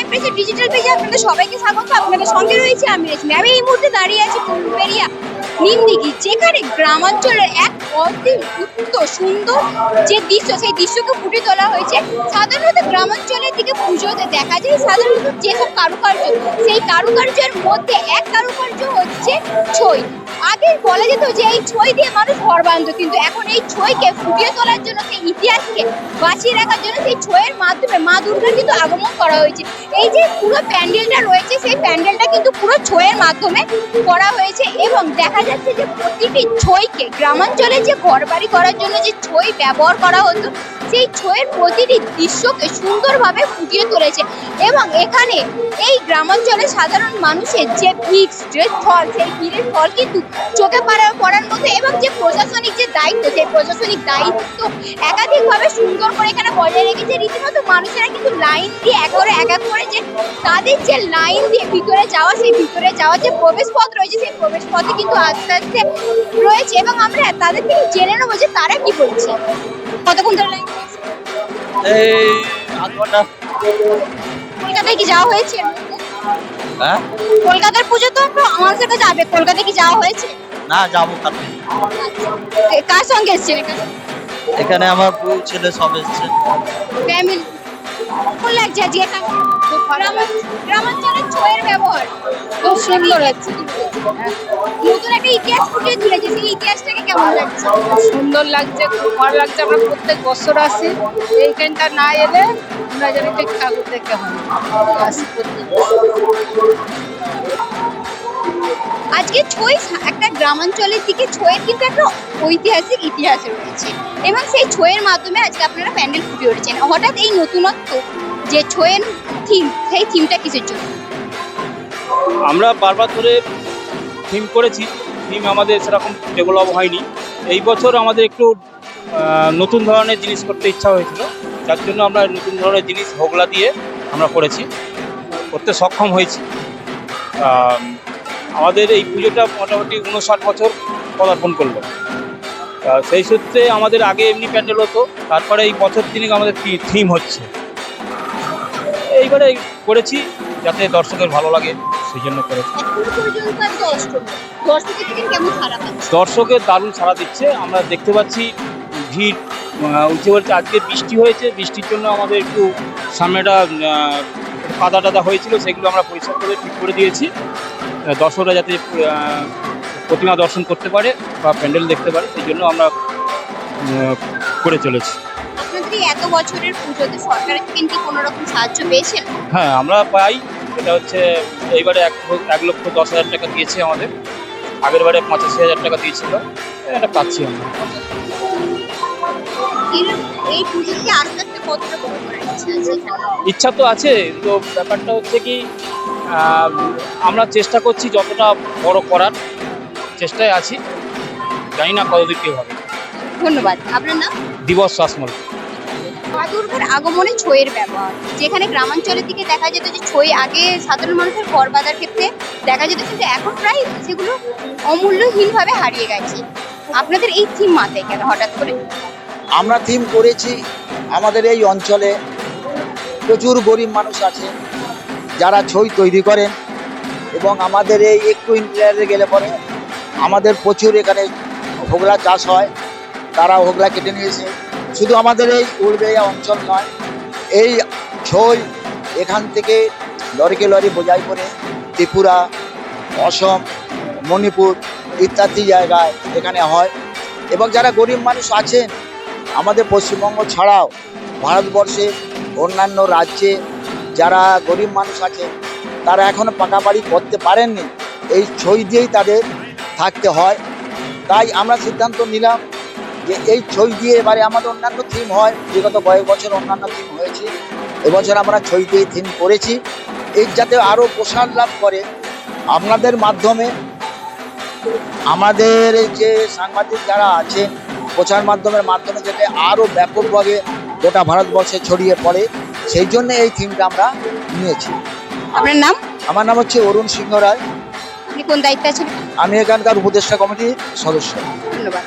Prime প্রেসের digital পেজে আপনাদের সবাইকে স্বাগত। আপনাদের সঙ্গে রয়েছে আমি রেশমি। আমি এই মুহূর্তে দাঁড়িয়ে আছি কুলবেরিয়া নিমদিঘি, যেখানে গ্রামাঞ্চলের এক অদ্ভুত সুন্দর যে দৃশ্য, সেই দৃশ্যকে ফুটে তোলা হয়েছে। সাধারণত গ্রামাঞ্চলের দিকে পুজোতে দেখা যায়, সাধারণত যেসব কারুকার্য, সেই কারুকার্যের মধ্যে এক কারুকার্য হচ্ছে ছই। আগে বলা যেত যে এই ছই দিয়ে মানুষ ঘর বাঁধতো, কিন্তু এখন এই ছইকে ফুটিয়ে তোলার জন্য, সেই ইতিহাসকে বাঁচিয়ে রাখার জন্য সেই ছইয়ের মাধ্যমে মা দুর্গার কিন্তু আগমন করা হয়েছে। এই যে পুরো প্যান্ডেলটা রয়েছে, সেই প্যান্ডেলটা কিন্তু পুরো ছইয়ের মাধ্যমে করা হয়েছে এবং দেখা যাচ্ছে যে প্রতিটি ছইকে গ্রামাঞ্চলে যে ঘর বাড়ি করার জন্য যে ছই ব্যবহার করা হতো, সেই ছইয়ের প্রতিটি দৃশ্যকে সুন্দরভাবে ফুটিয়ে তুলেছে এবং এখানে এই গ্রামাঞ্চলে সাধারণ মানুষের যে ভিড় যে ফল সেই ভিড়ের ফল কিন্তু চোখে পড়ার পড়ার মধ্যে এবং যে প্রশাসনিক যে দায়িত্ব সেই প্রশাসনিক দায়িত্ব একাধিকভাবে সুন্দর করে এখানে বজায় রেখেছে রীতিমতো মানুষেরা কিন্তু লাইন দিয়ে এক করে এক এক করে যে তাদের যে লাইন দিয়ে ভিতরে যাওয়া সেই ভিতরে যাওয়ার যে প্রবেশ পথ রয়েছে সেই প্রবেশ পথে কিন্তু আস্তে আস্তে রয়েছে এবং আমরা তাদের থেকে জেনে নেব যে তারা কি বলছে। কতক্ষণ ধরে লাইন? এই আধ ঘণ্টা। কলকাতায় কি যাওয়া হয়েছে? হ্যাঁ? কলকাতার পুজো তো আমার সাথে যাবে। কলকাতায় কি যাওয়া হয়েছে? না যাব কালকে। কার সঙ্গে এসেছেন এখানে? আমার বউ ছেলে সব এসছে। ফ্যামিলি। কেমন লাগছে আজকে এখানে। গ্রামাঞ্চলের ছয়ের ব্যবহার। খুব সুন্দর লাগছে। নতুন একটা ইতিহাস ফুটিয়ে তুলেছে সেই ইতিহাসটাকে কেমন লাগছে? সুন্দর লাগছে খুব ভালো লাগছে। আমরা প্রত্যেক বছর আসি এইখানটা না এলে আমরা যেন ঠিক ঠাকুর দেখতে হয়। আসি প্রত্যেক আজকে ছই একটা গ্রামাঞ্চলের দিকে ছয়ের কিন্তু একটা ঐতিহাসিক ইতিহাস রয়েছে। এবং সেই ছয়ের মাধ্যমে আজকে আপনারা প্যান্ডেল ফুটিয়ে উঠেছেন। হঠাৎ এই নতুনত্ব যে ছয়ের থিম সেই থিমটা কিসের জন্য? আমরা বারবার ধরে থিম করেছি। থিম আমাদের সেরকম ডেভেলপ হয়নি। এই বছর আমাদের একটু নতুন ধরনের জিনিস করতে ইচ্ছা হয়েছিল। যার জন্য আমরা নতুন ধরনের জিনিস হোগলা দিয়ে আমরা করেছি। করতে সক্ষম হয়েছি। আমাদের এই পুজোটা মোটামুটি উনষাট বছর পদার্পণ করল। সেই সূত্রে আমাদের আগে এমনি প্যান্ডেল হতো, তারপরে এই বছর তিনেক আমাদের থিম হচ্ছে। এইবারে করেছি যাতে দর্শকের ভালো লাগে। সেই জন্য করেছি দর্শকের দারুণ সাড়া দিচ্ছে। আমরা দেখতে পাচ্ছি ভিড়। উঠে বলছে আজকে বৃষ্টি হয়েছে। বৃষ্টির জন্য আমাদের একটু সামনেটা কাদা টাদা হয়েছিল। সেগুলো আমরা পরিষ্কার করে ঠিক করে দিয়েছি। দর্শকরা যাতে প্রতিমা দর্শন করতে পারে বা প্যান্ডেল দেখতে পারে সেই জন্য আমরা করে চলেছি। এত বছরের পুজোতে সরকারের থেকে কোনো রকম সাহায্য পেয়েছেন? হ্যাঁ আমরা পাই। এটা হচ্ছে এইবারে এক এক লক্ষ দশ হাজার টাকা দিয়েছে আমাদের। আগের বারে পঁচাশি হাজার টাকা দিয়েছিল। এটা পাচ্ছি আমরা। ইচ্ছা তো আছে তো ব্যাপারটা হচ্ছে কি আমরা চেষ্টা করছি যতটা বড় করার চেষ্টায় আছি। জানি না কতদূর কী হবে। ধন্যবাদ। আপনার নাম? দিবস শাসমল। মা দুর্গার আগমনে ছইয়ের ব্যবহার। যেখানে গ্রামাঞ্চলের দিকে দেখা যেত যে ছই আগে সাধারণ মানুষের ঘর বাঁধার ক্ষেত্রে দেখা যেত, কিন্তু এখন প্রায় সেগুলো অমূল্যহীনভাবে হারিয়ে গেছে। আপনাদের এই থিম মাথায় কেন হঠাৎ করে? আমরা থিম করেছি আমাদের এই অঞ্চলে প্রচুর গরিব মানুষ আছে যারা ছই তৈরি করেন এবং আমাদের এই একটু ইন্টারিয়ারে গেলে পরে আমাদের প্রচুর এখানে হোগলা চাষ হয়, তারা হোগলা কেটে নিয়েছে। শুধু আমাদের এই উড়বেয়া অঞ্চল নয়, এই ছই এখান থেকে লরিকে লরি বোঝাই করে ত্রিপুরা, অসম, মণিপুর ইত্যাদি জায়গায় এখানে হয়। এবং যারা গরিব মানুষ আছেন, আমাদের পশ্চিমবঙ্গ ছাড়াও ভারতবর্ষে অন্যান্য রাজ্যে যারা গরিব মানুষ আছে তারা এখনও পাকা বাড়ি করতে পারেননি। এই ছই দিয়েই তাদের থাকতে হয়। তাই আমরা সিদ্ধান্ত নিলাম যে এই ছই দিয়ে এবারে আমাদের অন্যান্য থিম হয়। বিগত কয়েক বছর অন্যান্য থিম হয়েছে। এবছর আমরা ছই দিয়ে থিম করেছি। এই যাতে আরও প্রসার লাভ করে আপনাদের মাধ্যমে আমাদের এই যে সাংবাদিক যারা আছেন প্রচার মাধ্যমের মাধ্যমে যাতে আরও ব্যাপকভাবে গোটা ভারতবর্ষে ছড়িয়ে পড়ে সেই জন্য এই থিমটা আমরা নিয়েছি। আপনার নাম? আমার নাম হচ্ছে অরুণ সিংহ রায়। আপনি কোন দায়িত্বে আছেন? আমি এখানকার উপদেষ্টা কমিটির সদস্য। ধন্যবাদ।